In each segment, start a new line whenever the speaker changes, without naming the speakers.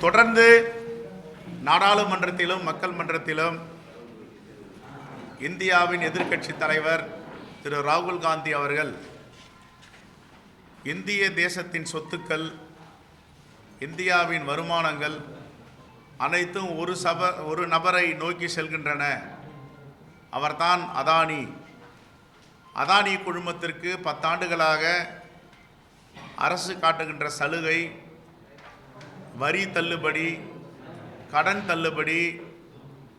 தொடர்ந்து நாடாளுமன்றத்திலும் மக்கள் மன்றத்திலும் இந்தியாவின் எதிர்க்கட்சி தலைவர் திரு. ராகுல் காந்தி அவர்கள் இந்திய தேசத்தின் சொத்துக்கள் இந்தியாவின் வருமானங்கள் அனைத்தும் ஒரு சப ஒரு நபரை நோக்கி செல்கின்றன. அவர்தான் அதானி. அதானி குழுமத்திற்கு பத்தாண்டுகளாக அரசு காட்டுகின்ற சலுகை வரி தள்ளுபடி கடன் தள்ளுபடி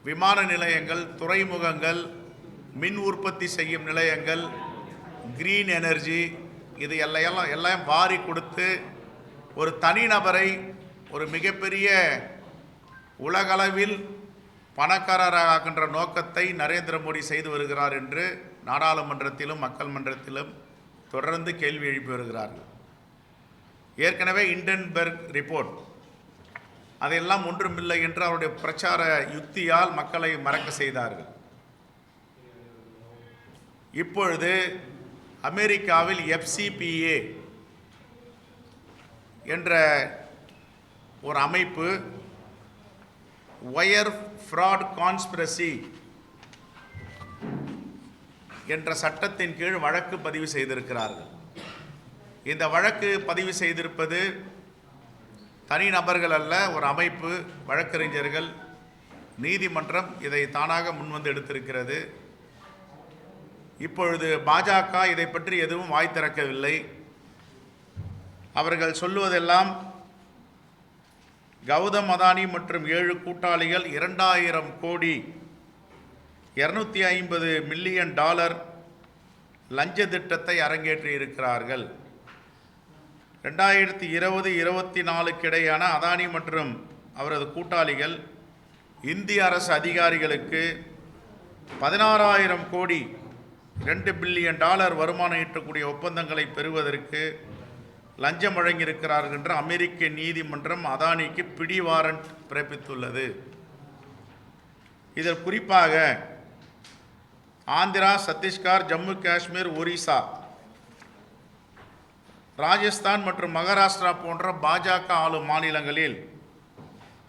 விமான நிலையங்கள் துறைமுகங்கள் மின் உற்பத்தி செய்யும் நிலையங்கள் கிரீன் எனர்ஜி இது எல்லையெல்லாம் எல்லாம் வாரி கொடுத்து ஒரு தனிநபரை ஒரு மிகப்பெரிய உலகளவில் பணக்காரராகின்ற நோக்கத்தை நரேந்திர மோடி செய்து வருகிறார் என்று நாடாளுமன்றத்திலும் மக்கள் மன்றத்திலும் தொடர்ந்து கேள்வி எழுப்பி வருகிறார்கள். ஏற்கனவே இண்டன்பெர்க் ரிப்போர்ட் அதையெல்லாம் ஒன்றுமில்லை என்று அவருடைய பிரச்சார யுக்தியால் மக்களை மறக்க செய்தார்கள். இப்பொழுது அமெரிக்காவில் எஃப்சிபிஏ என்ற ஒரு அமைப்பு ஒயர் ஃப்ராட் கான்ஸ்பிரசி என்ற சட்டத்தின் கீழ் வழக்கு பதிவு செய்திருக்கிறார்கள். இந்த வழக்கு பதிவு செய்திருப்பது தனிநபர்கள் அல்ல ஒரு அமைப்பு வழக்கறிஞர்கள் நீதிமன்றம் இதை தானாக முன்வந்து எடுத்திருக்கிறது. இப்பொழுது பாஜக இதை பற்றி எதுவும் வாய் திறக்கவில்லை. அவர்கள் சொல்லுவதெல்லாம் கௌதம் அதானி மற்றும் ஏழு கூட்டாளிகள் இரண்டாயிரம் கோடி இரநூத்தி ஐம்பது மில்லியன் டாலர் லஞ்ச திட்டத்தை அரங்கேற்றி இருக்கிறார்கள் ரெண்டாயிரத்தி இருபது இருபத்தி நாலுக்கு இடையான அதானி மற்றும் அவரது கூட்டாளிகள் இந்திய அரசு அதிகாரிகளுக்கு பதினாறாயிரம் கோடி ரெண்டு பில்லியன் டாலர் வருமானம் ஈட்டக்கூடிய ஒப்பந்தங்களை பெறுவதற்கு லஞ்சம் வழங்கியிருக்கிறார்கள் என்று அமெரிக்க நீதிமன்றம் அதானிக்கு பிடி வாரண்ட் பிறப்பித்துள்ளது. இதில் குறிப்பாக ஆந்திரா சத்தீஸ்கர் ஜம்மு காஷ்மீர் ஒரிசா ராஜஸ்தான் மற்றும் மகாராஷ்டிரா போன்ற பாஜக ஆளும் மாநிலங்களில்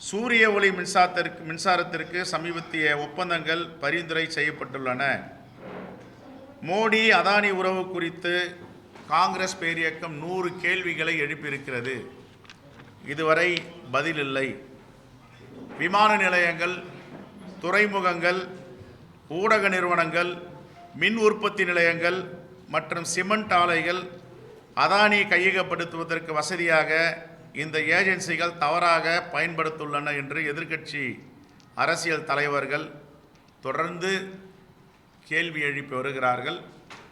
சூரிய ஒளி மின்சாரத்திற்கு மின்சாரத்திற்கு சமீபத்திய ஒப்பந்தங்கள் பரிந்துரை செய்யப்பட்டுள்ளன. மோடி அதானி உறவு குறித்து காங்கிரஸ் பேரியக்கம் நூறு கேள்விகளை எழுப்பியிருக்கிறது. இதுவரை பதில் இல்லை விமான நிலையங்கள் துறைமுகங்கள் ஊடக நிறுவனங்கள் மின் உற்பத்தி நிலையங்கள் மற்றும் சிமெண்ட் ஆலைகள் அதானி கையகப்படுத்துவதற்கு வசதியாக இந்த ஏஜென்சிகள் தவறாக பயன்படுத்துள்ளன என்று எதிர்க்கட்சி அரசியல் தலைவர்கள் தொடர்ந்து கேள்வி எழுப்பி வருகிறார்கள்.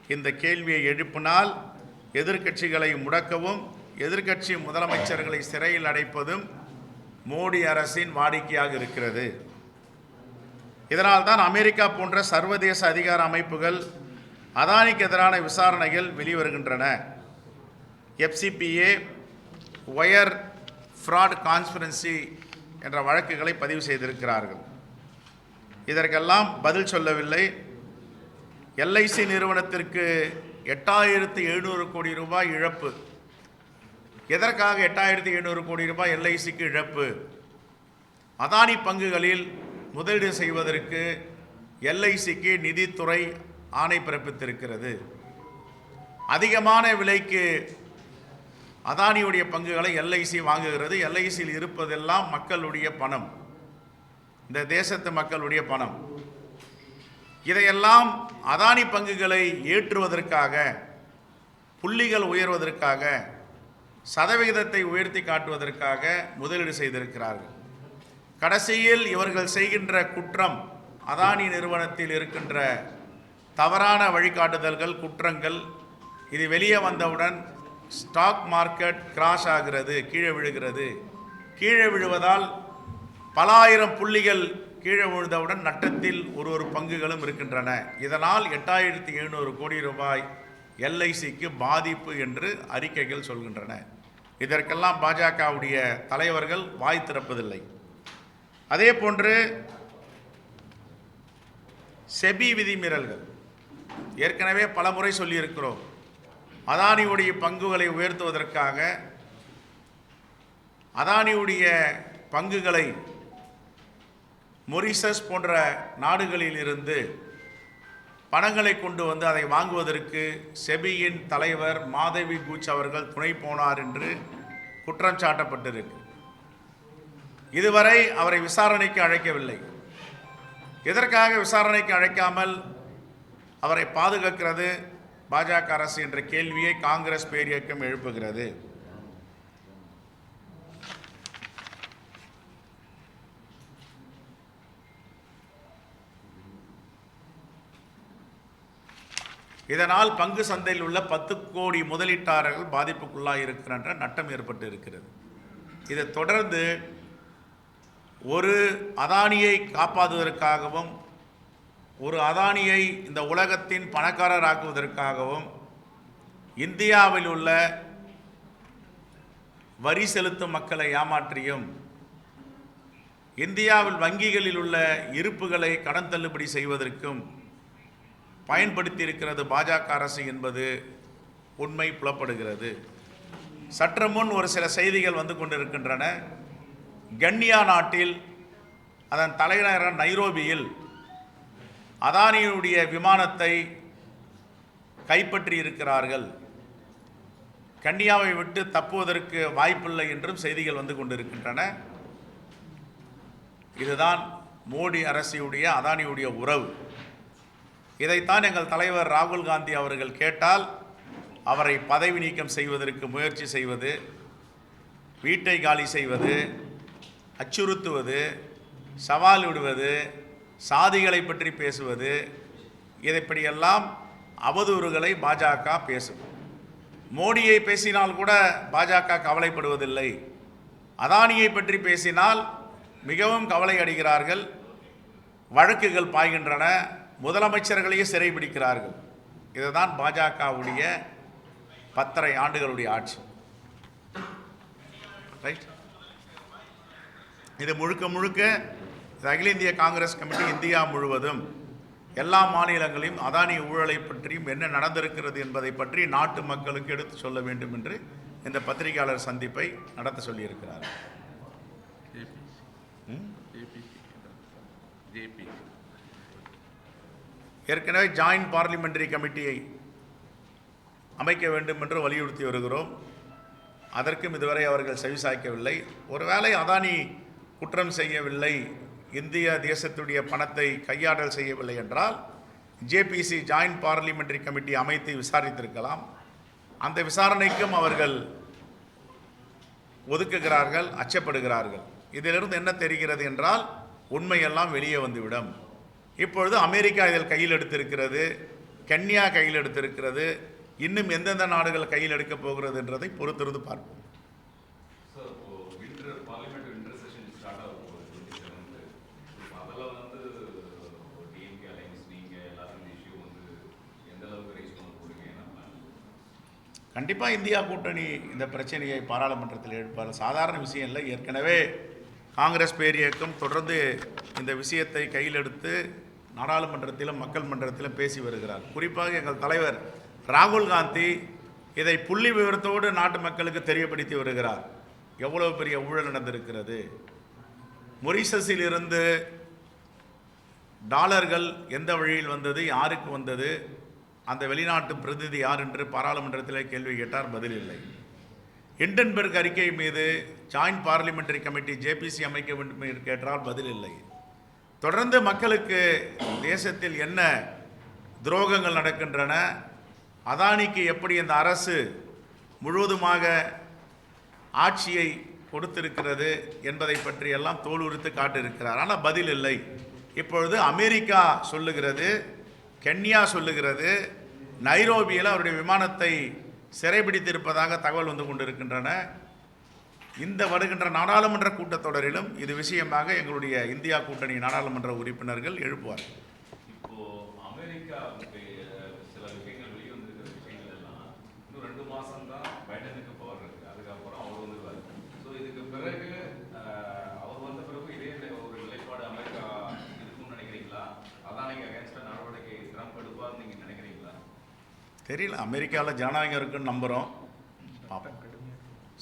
இந்த கேள்வியை எழுப்பினால் எதிர்க்கட்சிகளை முடக்கவும் எதிர்க்கட்சி முதலமைச்சர்களை சிறையில் அடைப்பதும் மோடி அரசின் வாடிக்கையாக இருக்கிறது. இதனால்தான் அமெரிக்கா போன்ற சர்வதேச அதிகார அமைப்புகள் அதானிக்கு எதிரான விசாரணைகள் வெளிவருகின்றன. எஃப்சிபிஏ ஒயர் ஃப்ராட் கான்ஸ்பிரன்சி என்ற வழக்குகளை பதிவு செய்திருக்கிறார்கள். இதற்கெல்லாம் பதில் சொல்லவில்லை. எல்ஐசி நிறுவனத்திற்கு எட்டாயிரத்து எழுநூறு கோடி ரூபாய் இழப்பு. எதற்காக எட்டாயிரத்தி எழுநூறு கோடி ரூபாய் எல்ஐசிக்கு இழப்பு? அதானி பங்குகளில் முதலீடு செய்வதற்கு எல்ஐசிக்கு நிதித்துறை ஆணை பிறப்பித்திருக்கிறது. அதிகமான விலைக்கு அதானியுடைய பங்குகளை எல்ஐசி வாங்குகிறது. எல்ஐசியில் இருப்பதெல்லாம் மக்களுடைய பணம். இந்த தேசத்து மக்களுடைய பணம். இதையெல்லாம் அதானி பங்குகளை ஏற்றுவதற்காக புள்ளிகள் உயர்வதற்காக சதவிகிதத்தை உயர்த்தி காட்டுவதற்காக முதலீடு செய்திருக்கிறார்கள். கடைசியில் இவர்கள் செய்கின்ற குற்றம் அதானி நிறுவனத்தில் இருக்கின்ற தவறான வழிகாட்டுதல்கள் குற்றங்கள் இது வெளியே வந்தவுடன் ஸ்டாக் மார்க்கெட் கிராஷ் ஆகிறது கீழே விழுகிறது. கீழே விழுவதால் பல ஆயிரம் புள்ளிகள் கீழே விழுந்தவுடன் நட்டத்தில் ஒரு ஒரு பங்குகளும் இருக்கின்றன. இதனால் எட்டாயிரத்தி எழுநூறு கோடி ரூபாய் எல்ஐசிக்கு பாதிப்பு என்று அறிக்கைகள் சொல்கின்றன. இதற்கெல்லாம் பாஜகவுடைய தலைவர்கள் வாய் திறப்பதில்லை. அதே போன்று செபி விதிமீறல்கள். ஏற்கனவே பல முறை சொல்லியிருக்கிறோம். அதானியுடைய பங்குகளை உயர்த்துவதற்காக அதானியுடைய பங்குகளை மொரிசஸ் போன்ற நாடுகளில் இருந்து பணங்களை கொண்டு வந்து அதை வாங்குவதற்கு செபியின் தலைவர் மாதவி கூச் அவர்கள் துணை போனார் என்று குற்றம் சாட்டப்பட்டிருக்கு. இதுவரை அவரை விசாரணைக்கு அழைக்கவில்லை. எதற்காக விசாரணைக்கு அழைக்காமல் அவரை பாதுகாக்கிறது? பாஜக அரசு என்ற கேள்வியை காங்கிரஸ் பேரியக்கம் எழுப்புகிறது. இதனால் பங்கு சந்தையில் உள்ள பத்து கோடி முதலீட்டாளர்கள் பாதிப்புக்குள்ளாக இருக்கிறன்ற நட்டம் ஏற்பட்டு இருக்கிறது. இதை தொடர்ந்து ஒரு அதானியை காப்பாற்றுவதற்காகவும் ஒரு அதானியை இந்த உலகத்தின் பணக்காரராக்குவதற்காகவும் இந்தியாவில் உள்ள வரி செலுத்தும் மக்களை ஏமாற்றியும் இந்தியாவில் வங்கிகளில் உள்ள இருப்புகளை கடன் தள்ளுபடி செய்வதற்கும் பயன்படுத்தியிருக்கிறது பாஜக அரசு என்பது உண்மை புலப்படுகிறது. சற்று முன் ஒரு சில செய்திகள் வந்து கொண்டிருக்கின்றன. கன்னியா நாட்டில் அதன் தலைநகர் நைரோபியில் அதானியுடைய விமானத்தை கைப்பற்றி இருக்கிறார்கள் கன்னியாவை விட்டு தப்புவதற்கு வாய்ப்பில்லை என்றும் செய்திகள் வந்து கொண்டிருக்கின்றன. இதுதான் மோடி அரசியுடைய அதானியுடைய உறவு. இதைத்தான் எங்கள் தலைவர் ராகுல் காந்தி அவர்கள் கேட்டால் அவரை பதவி நீக்கம் செய்வதற்கு முயற்சி செய்வது வீட்டை காலி செய்வது அச்சுறுத்துவது சவால் விடுவது சாதிகளை பற்றி பேசுவது இதைப்படியெல்லாம் அவதூறுகளை பாஜக பேசும். மோடியை பேசினால் கூட பாஜக கவலைப்படுவதில்லை. அதானியை பற்றி பேசினால் மிகவும் கவலை அடைகிறார்கள். வழக்குகள் பாய்கின்றன முதலமைச்சர்களையே சிறைபிடிக்கிறார்கள் இதுதான் பாஜகவுடைய பத்தரை ஆண்டுகளுடைய ஆட்சி. ரைட் இது முழுக்க முழுக்க அகில இந்திய காங்கிரஸ் கமிட்டி இந்தியா முழுவதும் எல்லா மாநிலங்களையும் அதானி ஊழலை பற்றியும் என்ன நடந்திருக்கிறது என்பதை பற்றி நாட்டு மக்களுக்கு எடுத்து சொல்ல வேண்டும் என்று இந்த பத்திரிகையாளர் சந்திப்பை நடத்த சொல்லியிருக்கிறார். ஏற்கனவே ஜாயின்ட் பார்லிமெண்டரி கமிட்டியை அமைக்க வேண்டும் என்று வலியுறுத்தி வருகிறோம். அதற்கும் இதுவரை அவர்கள் செவிசாய்க்கவில்லை. ஒருவேளை அதானி குற்றம் செய்யவில்லை இந்திய தேசத்துடைய பணத்தை கையாடல் செய்யவில்லை என்றால் ஜேபிசி ஜாயின்ட் பார்லிமெண்டரி கமிட்டி அமைத்து விசாரித்திருக்கலாம். அந்த விசாரணைக்கும் அவர்கள் ஒதுக்குகிறார்கள் அச்சப்படுகிறார்கள். இதிலிருந்து என்ன தெரிகிறது என்றால் உண்மையெல்லாம் வெளியே வந்துவிடும். இப்பொழுது அமெரிக்கா இதில் கையில் எடுத்திருக்கிறது கென்யா கையில் எடுத்திருக்கிறது இன்னும் எந்தெந்த நாடுகள் கையில் எடுக்கப் போகிறது என்றதை பொறுத்திருந்து பார்ப்போம். கண்டிப்பாக இந்தியா கூட்டணி இந்த பிரச்சனையை பாராளுமன்றத்தில் எழுப்பார். சாதாரண விஷயம் இல்லை. ஏற்கனவே காங்கிரஸ் பேரியக்கம் தொடர்ந்து இந்த விஷயத்தை கையில் எடுத்து நாடாளுமன்றத்திலும் மக்கள் மன்றத்திலும் பேசி வருகிறார். குறிப்பாக எங்கள் தலைவர் ராகுல் காந்தி இதை புள்ளி விவரத்தோடு நாட்டு மக்களுக்கு தெரியப்படுத்தி வருகிறார். எவ்வளவு பெரிய ஊழல் நடந்திருக்கிறது. மொரிசஸில் இருந்து டாலர்கள் எந்த வழியில் வந்தது யாருக்கு வந்தது அந்த வெளிநாட்டு பிரதிநிதி யார் என்று பாராளுமன்றத்தில் கேள்வி கேட்டார் பதில் இல்லை. இண்டன்பெர்க் அறிக்கை மீது ஜாயின்ட் பார்லிமெண்டரி கமிட்டி ஜேபிசி அமைக்க வேண்டும் என்று கேட்டால் பதில் இல்லை. தொடர்ந்து மக்களுக்கு தேசத்தில் என்ன துரோகங்கள் நடக்கின்றன அதானிக்கு எப்படி இந்த அரசு முழுவதுமாக ஆட்சியை கொடுத்திருக்கிறது என்பதை பற்றியெல்லாம் தோல் உரித்து காட்டியிருக்கிறார். ஆனால் பதில் இல்லை. இப்பொழுது அமெரிக்கா சொல்லுகிறது கென்யா சொல்லுகிறது நைரோபியில் அவருடைய விமானத்தை சிறைபிடித்திருப்பதாக தகவல் வந்து கொண்டிருக்கின்றன. இந்த வருகின்ற நாடாளுமன்ற கூட்டத்தொடரிலும் இது விஷயமாக எங்களுடைய இந்தியா கூட்டணி நாடாளுமன்ற உறுப்பினர்கள் எழுப்புவார்கள்
இப்போ அமெரிக்கா இப்ப, சில விஷயங்கள் வெளியே வந்திருக்கிற விஷயங்கள் எல்லாம் இன்னும் ரெண்டு மாசம் தான் பைடனுக்கு பவர் இருக்கு அதுக்கப்புறம் அவர் வந்துருவாரு ஸோ இதுக்கு பிறகு அஹ், அவர் வந்த பிறகு இதே நிலை- ஒரு நிலைப்பாடு அமெரிக்கா இருக்கும்னு நினைக்கிறீங்களா அதான் நீங்க அகேன்ஸ்டா நடவடிக்கை ட்ரம்ப் எடுப்பார்னு நீங்க நினைக்கிறீங்களா
தெரியல. அமெரிக்காவில் ஜனநாயகம் இருக்குன்னு நம்புகிறோம் பார்ப்போம்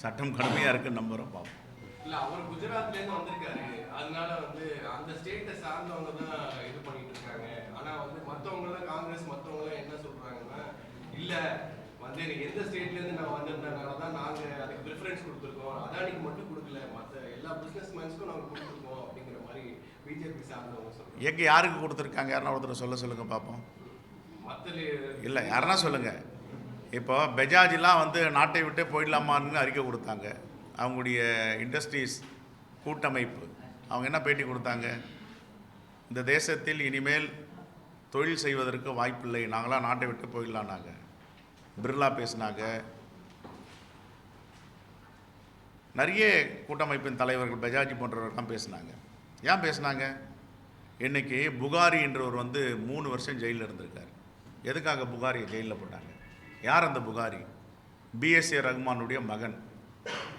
சட்டம் கடுமையாக இருக்குன்னு நம்புகிறோம் பார்ப்போம்
இல்ல அவர் குஜராத்ல இருந்து வந்திருக்காரு. அதனால வந்து அந்த ஸ்டேட்டை சார்ந்தவங்க தான் இது பண்ணிட்டு இருக்காங்க. ஆனா வந்து மத்தவங்க எல்லாம் காங்கிரஸ் மத்தவங்க எல்லாம் என்ன சொல்றாங்கன்னா இல்ல வந்து எந்த ஸ்டேட்ல இருந்து நான் வந்திருந்தனால தான் நாங்க அதுக்கு ப்ரிஃபரன்ஸ் கொடுத்துருக்கோம். அதானிக்கு மட்டும் கொடுக்கல. மத்த எல்லா பிசினஸ் மேன்ஸ்க்கும் நாங்க கொடுத்துருக்கோம். அப்படிங்கிற மாதிரி பிஜேபி சார்ந்தவங்க
எங்கே யாருக்கு கொடுத்துருக்காங்க? யாருன்னா ஒருத்தர் சொல்ல சொல்லுங்கள் பார்ப்போம் இல்லை யாருன்னா சொல்லுங்கள் இப்போ பெஜாஜ்லாம் வந்து நாட்டை விட்டே போயிடலாமான்னு அறிக்கை கொடுத்தாங்க. அவங்களுடைய இண்டஸ்ட்ரீஸ் கூட்டமைப்பு. அவங்க என்ன பேட்டி கொடுத்தாங்க? இந்த தேசத்தில் இனிமேல் தொழில் செய்வதற்கு வாய்ப்பில்லை. நாங்களாம் நாட்டை விட்டு போயிடலான்னாங்க பிர்லா பேசினாங்க. நிறைய கூட்டமைப்பின் தலைவர்கள் பெஜாஜ் போன்றவர்கள்லாம் பேசினாங்க. ஏன் பேசினாங்க? இன்னைக்கு புகாரி என்றவர் வந்து மூணு வருஷம் ஜெயிலில் இருந்திருக்கார். எதுக்காக புகாரியை ஜெயிலில் போட்டாங்க? யார் அந்த புகாரி? பிஎஸ்ஏ ரகுமானுடைய மகன்.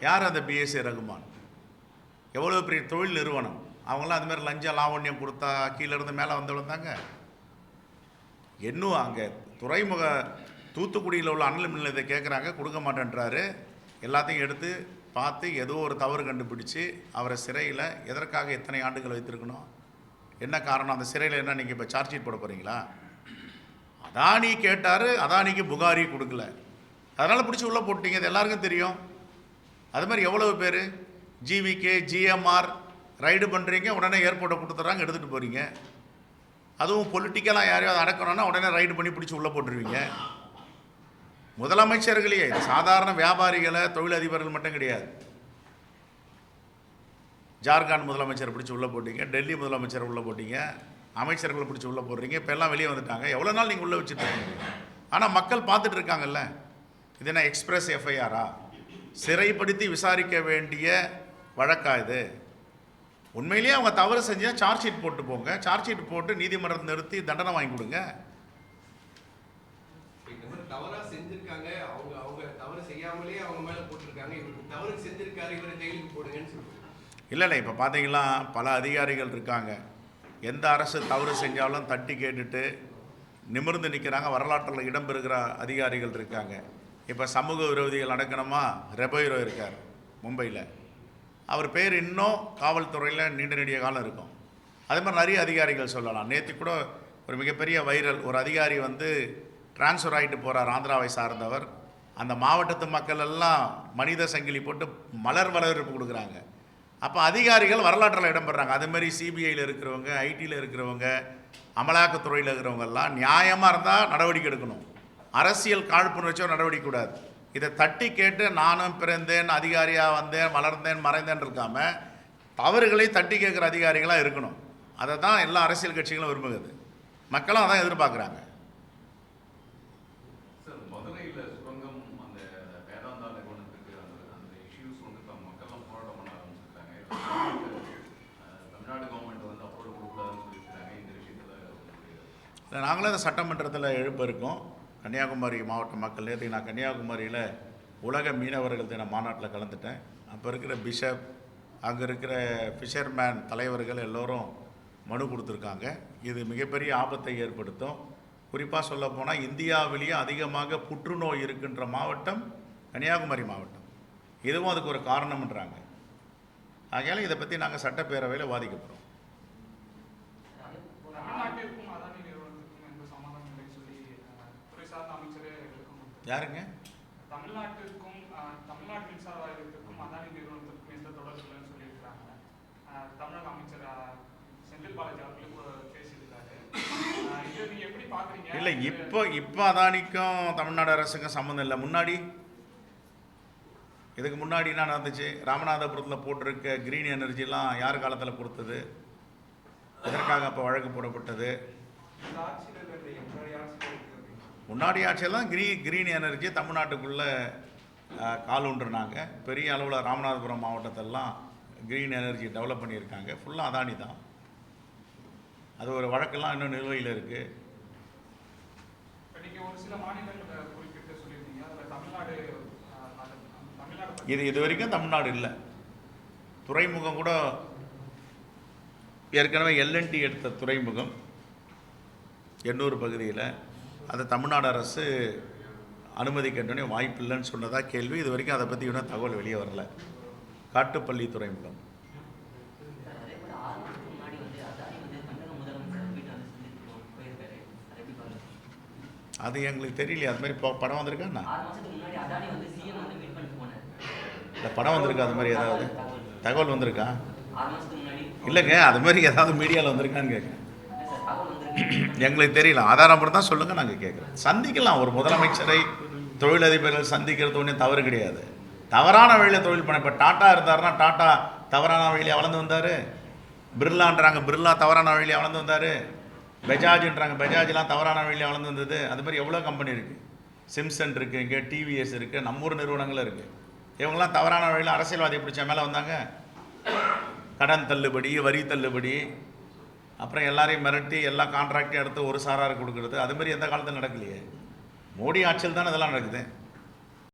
யார் அந்த பிஎஸ்ஏ ரகுமான்? எவ்வளோ பெரிய தொழில் நிறுவனம். அவங்களாம் அதுமாதிரி லஞ்சம் லாவண்யம் கொடுத்தா கீழே இருந்து மேலே வந்து விழுந்தாங்க. இன்னும் அங்கே துறைமுக தூத்துக்குடியில் உள்ள அனல் மின் இதை கேட்குறாங்க கொடுக்க மாட்டேன்றாரு. எல்லாத்தையும் எடுத்து பார்த்து ஏதோ ஒரு தவறு கண்டுபிடிச்சு அவரை சிறையில் எதற்காக எத்தனை ஆண்டுகள் வைத்திருக்கணும்? என்ன காரணம்? அந்த சிறையில் என்ன நீங்கள் இப்போ சார்ஜ் ஷீட் போட போகிறீங்களா அதானி கேட்டார் அதானிக்கு புகாரி கொடுக்கல. அதனால் பிடிச்சி உள்ளே போட்டீங்க இது எல்லாருக்கும் தெரியும். அது மாதிரி எவ்வளவு பேர்? ஜிவிகே ஜிஎம்ஆர் ரைடு பண்ணுறீங்க உடனே ஏர்போர்ட்டை கொடுத்துட்றாங்க எடுத்துகிட்டு போகிறீங்க அதுவும் பொலிட்டிக்கலாக யாரையாவது அடக்கணும்னா உடனே ரைடு பண்ணி பிடிச்சி உள்ளே போட்டுருவீங்க. முதலமைச்சர்களையே சாதாரண வியாபாரிகளை தொழிலதிபர்கள் மட்டும் கிடையாது. ஜார்க்கண்ட் முதலமைச்சர் பிடிச்சி உள்ளே போட்டீங்க டெல்லி முதலமைச்சர் உள்ளே போட்டீங்க. அமைச்சர்களை பிடிச்சி உள்ளே போடுறீங்க. இப்போ எல்லாம் வெளியே வந்துட்டாங்க. எவ்வளோ நாள் நீங்கள் உள்ளே வச்சுருக்கீங்க ஆனால் மக்கள் பார்த்துட்டு இருக்காங்கல்ல. இது என்ன எக்ஸ்பிரஸ் எஃப்ஐஆரா சிறைப்படுத்தி விசாரிக்க வேண்டிய வழக்கா இது? உண்மையிலேயே அவங்க தவறு செஞ்சால் சார்ஜ் ஷீட் போட்டு போங்க. சார்ஜ் ஷீட் போட்டு நீதிமன்றம் நிறுத்தி தண்டனை வாங்கி கொடுங்க.
இந்த மாதிரி தவறா செஞ்சிருக்காங்க. அவங்க அவங்க தவறு செய்யாமலே அவங்க மேல போட்டிருக்காங்க. இவர் தவறு செஞ்சிருக்காரு இவரை ஜெயிலுக்கு போடுங்கன்னு சொல்லுவாங்க
இல்லை இல்லை. இப்போ பார்த்தீங்கன்னா பல அதிகாரிகள் இருக்காங்க. எந்த அரசு தவறு செஞ்சாலும் தட்டி கேட்டுட்டு நிமிர்ந்து நிற்கிறாங்க வரலாற்றில் இடம்பெறுகிற அதிகாரிகள் இருக்காங்க. இப்போ சமூக விரோதிகள் அடக்கணுமா? ரெபைரோ இருக்கார் மும்பையில். அவர் பேர் இன்னும் காவல்துறையில் நீண்ட நெடிய காலம் இருக்கும். அதே மாதிரி நிறைய அதிகாரிகள் சொல்லலாம். நேற்று கூட ஒரு மிகப்பெரிய வைரல் ஒரு அதிகாரி வந்து டிரான்ஸ்ஃபர் ஆகிட்டு போகிறார் ஆந்திராவை சார்ந்தவர். அந்த மாவட்டத்து மக்கள் எல்லாம் மனித சங்கிலி போட்டு மலர் வரவேற்பு கொடுக்குறாங்க. அப்போ அதிகாரிகள் வரலாற்றில் இடம்பெறாங்க. அது மாதிரி சிபிஐயில் இருக்கிறவங்க ஐடியில் இருக்கிறவங்க அமலாக்கத்துறையில் இருக்கிறவங்க எல்லாம் நியாயமாக இருந்தால் நடவடிக்கை எடுக்கணும். அரசியல் காழ்ப்புணர்ச்சியோ நடவடிக்கை கூடாது. இதை தட்டி கேட்டு நானும் பிறந்தேன் அதிகாரியாக வந்தேன் வளர்ந்தேன் மறைந்தேன் இருக்காமல் தவறுகளை தட்டி கேட்குற அதிகாரிகளாக இருக்கணும். அதை தான் எல்லா அரசியல் கட்சிகளும் விரும்புகிறது. மக்களும் அதான் எதிர்பார்க்குறாங்க
சார் மதுரையில் சுரங்கம் அந்த வேதாந்தா நிறுவனத்துக்கு அந்த அந்த இஷ்யூஸ் வந்து இப்போ மக்கள்லாம் போராட்டம் பண்ண ஆரம்பிச்சிருக்காங்க அஹ் தமிழ்நாடு கவர்மெண்ட் வந்து அப்ரோல் கொடுக்கூடாதுன்னு சொல்லியிருக்காங்க இந்த விஷயத்தில்
இல்லை நாங்களும் இந்த சட்டமன்றத்தில் எழுப்ப இருக்கோம். கன்னியாகுமரி மாவட்ட மக்கள் நேற்று நான் கன்னியாகுமரியில் உலக மீனவர்கள் தின மாநாட்டில் கலந்துட்டேன். அப்போ இருக்கிற பிஷப் அங்கே இருக்கிற ஃபிஷர்மேன் தலைவர்கள் எல்லோரும் மனு கொடுத்துருக்காங்க. இது மிகப்பெரிய ஆபத்தை ஏற்படுத்தும். குறிப்பாக சொல்லப்போனால் இந்தியாவிலேயே அதிகமாக புற்றுநோய் இருக்கின்ற மாவட்டம் கன்னியாகுமரி மாவட்டம். இதுவும் அதுக்கு ஒரு காரணம்ன்றாங்க. ஆகையால் இதை பற்றி நாங்கள் சட்டப்பேரவையில் வாதிக்க போகிறோம்
தமிழ்நாட்டிற்கும் அதானி நிறுவனத்திற்கும் எந்த சம்மந்தம் இல்லை சொல்லி அஹ், துறை சார்ந்த அமைச்சரே விளக்கம் கொடுத்தார்.
யாருங்க?
தமிழ்நாட்டிற்கும் அஹ், தமிழ்நாடு மின்சார வாரியத்திற்கும் அதானி நிறுவனத்திற்கும் எந்த தொடர்பு இல்லைன்னு சொல்லியிருக்கிறாங்க. தமிழக அமைச்சர் செந்தில் பாலாஜி அவர்களும் கூட பேசியிருக்காரு. இதை நீங்க எப்படி
இல்லை இப்போ இப்போ அதானிக்கும் தமிழ்நாடு அரசுக்கும் சம்மந்தம் இல்லை. முன்னாடி? இதுக்கு முன்னாடி என்ன நடந்துச்சு? ராமநாதபுரத்தில் போட்டிருக்க கிரீன் எனர்ஜிலாம் யார் காலத்தில் கொடுத்தது? எதற்காக அப்போ வழக்கு போடப்பட்டது? முன்னாடி ஆட்சியெல்லாம் கிரீ கிரீன் எனர்ஜி தமிழ்நாட்டுக்குள்ளே கால் ஊன்றுனாங்க. பெரிய அளவில் ராமநாதபுரம் மாவட்டத்தெல்லாம் கிரீன் எனர்ஜி டெவலப் பண்ணியிருக்காங்க. ஃபுல்லாக அதானி தான். அது ஒரு வழக்கெல்லாம் இன்னும் நிலுவையில் இருக்குது இது இது வரைக்கும் தமிழ்நாடு இல்லை. துறைமுகம் கூட ஏற்கனவே எல்என்டி எடுத்த துறைமுகம். எண்ணூர் பகுதியில். அதை தமிழ்நாடு அரசு அனுமதிக்கின்றனே வாய்ப்பு இல்லைன்னு சொன்னதாக கேள்வி. இது வரைக்கும் அதை பற்றி இன்னும் தகவல் வெளியே வரல. காட்டுப்பள்ளி துறைமுகம்
அது
எங்களுக்கு தெரியலையே. அது மாதிரி படம்
வந்திருக்காண்ணா
இல்லை படம் வந்திருக்கா? அது மாதிரி ஏதாவது? தகவல் வந்திருக்கா? இல்லைங்க அது மாதிரி ஏதாவது மீடியாவில் வந்திருக்கான்னு கேட்குறேன் எங்களுக்கு தெரியல. ஆதாரம் தான் சொல்லுங்கள் நாங்கள் கேட்குறோம் சந்திக்கலாம். ஒரு முதலமைச்சரை தொழிலதிபர்கள் சந்திக்கிறது ஒன்றும் தவறு கிடையாது. தவறான வழியில் தொழில் பண்ண இப்போ டாட்டா இருந்தாருன்னா டாட்டா தவறான வழியில் வளர்ந்து வந்தார். பிர்லான்றாங்க பிர்லா தவறான வழியில் வளர்ந்து வந்தார். பெஜாஜ்ன்றாங்க பெஜாஜ்லாம் தவறான வழியில் வளர்ந்து வந்தது. அது மாதிரி எவ்வளோ கம்பெனி இருக்குது சிம்சன் இருக்குது இங்கே டிவிஎஸ் இருக்குது நம்ம ஊர் நிறுவனங்கள் இருக்குது இவங்கெல்லாம் தவறான வழியில் அரசியல்வாதி பிடிச்ச மேலே வந்தாங்க. கடன் தள்ளுபடி வரி தள்ளுபடி அப்புறம் எல்லாரையும் மிரட்டி எல்லா கான்ட்ராக்டையும் எடுத்து ஒரு சாராருக்கு கொடுக்குறது. அது மாதிரி எந்த காலத்தில் நடக்கலையே. மோடி ஆட்சியில் தான் இதெல்லாம் நடக்குது.